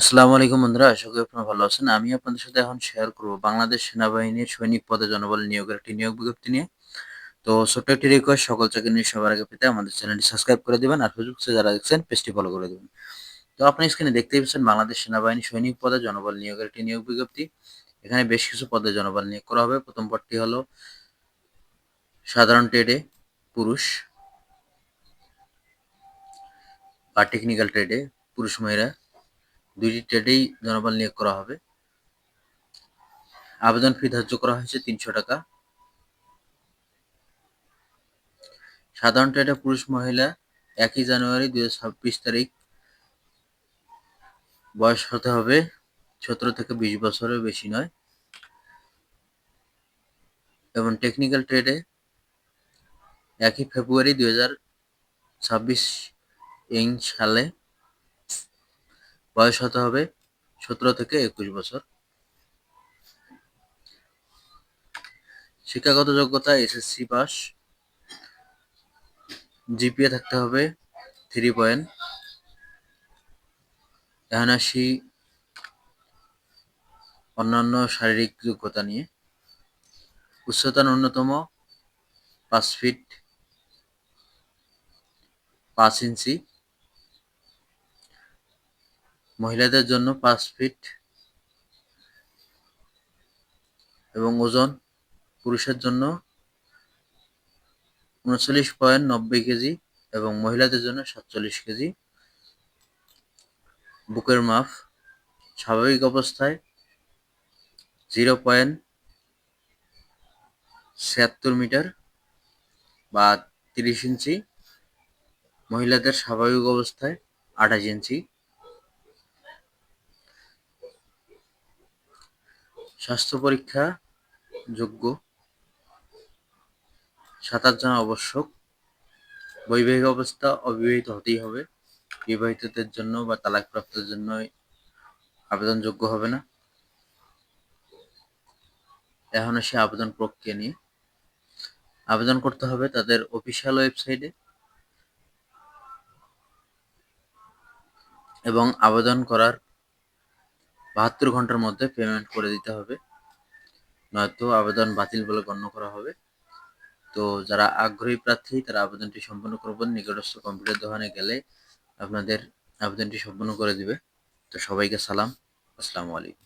আসসালামু আলাইকুম বন্ধুরা, আশা করি আপনারা ভালো আছেন। আমি আপনাদের সাথে এখন শেয়ার করব বাংলাদেশ সেনাবাহিনীর সৈনিক পদে জনবল নিয়োগের একটি নিয়োগ বিজ্ঞপ্তি নিয়ে। তো ছোট্ট একটি রিকোয়েস্ট সকল চাকরি নিয়ে সবার আগে পেতে আমাদের চ্যানেলটি সাবস্ক্রাইব করে দিবেন আর ফেসবুক যারা দেখছেন পেজটি ফলো করে দেবেন। তো আপনি স্ক্রিনে দেখতেই পাচ্ছেন বাংলাদেশ সেনাবাহিনী সৈনিক পদে জনবল নিয়োগের একটি নিয়োগ বিজ্ঞপ্তি। এখানে বেশ কিছু পদে জনবল নিয়োগ করা হবে। প্রথম পদটি হলো সাধারণ ট্রেডে পুরুষ, বা টেকনিক্যাল ট্রেডে পুরুষ মহিলা দুইটি ট্রেডেই জনবল নিয়োগ করা হবে। আবেদন ফি ধার্য করা হয়েছে তিনশো টাকা। সাধারণ ট্রেডে পুরুষ মহিলা একই জানুয়ারি দুই তারিখ বয়স হতে হবে সতেরো থেকে বিশ বছরের বেশি নয়। এবং টেকনিক্যাল ট্রেডে একই ফেব্রুয়ারি দুই হাজার ছাব্বিশ ইং সালে বয়স হতে হবে? সতেরো থেকে একুশ বছর। শিক্ষাগত যোগ্যতা এসএসসি পাস। জিপিএ থাকতে হবে থ্রি পয়েন্ট এখন আসি অন্যান্য শারীরিক যোগ্যতা নিয়ে। উচ্চতা ন্যূনতম পাঁচ ফিট পাঁচ ইঞ্চি। মহিলাদের জন্য পাঁচ ফিট এবং ওজন পুরুষের জন্য উনচল্লিশ পয়েন্ট নব্বই কেজি এবং মহিলাদের জন্য সাতচল্লিশ কেজি। বুকের মাপ স্বাভাবিক অবস্থায় জিরো পয়েন্ট ছিয়াত্তর মিটার বা তিরিশ ইঞ্চি। মহিলাদের স্বাভাবিক অবস্থায় আঠাশ ইঞ্চি। স্বাস্থ্য পরীক্ষা যোগ্য। সাঁতার জানা আবশ্যক। বৈবাহিক অবস্থা অবিবাহিত হতেই হবে। বিবাহিতদের জন্য বা তালাকপ্রাপ্তের জন্য আবেদনযোগ্য হবে না। এখন সে আবেদন প্রক্রিয়া নিয়ে। আবেদন করতে হবে তাদের অফিসিয়াল ওয়েবসাইটে। এবং আবেদন করার বাহাত্তর ঘণ্টার মধ্যে পেমেন্ট করে দিতে হবে। নয়তো আবেদন বাতিল বলে গণ্য করা হবে। তো যারা আগ্রহী প্রার্থী, তারা আবেদনটি সম্পন্ন করবেন। নিকটস্থ কম্পিউটার দোকানে গেলে আপনাদের আবেদনটি সম্পন্ন করে দিবে। তো সবাইকে সালাম। আসসালামু আলাইকুম।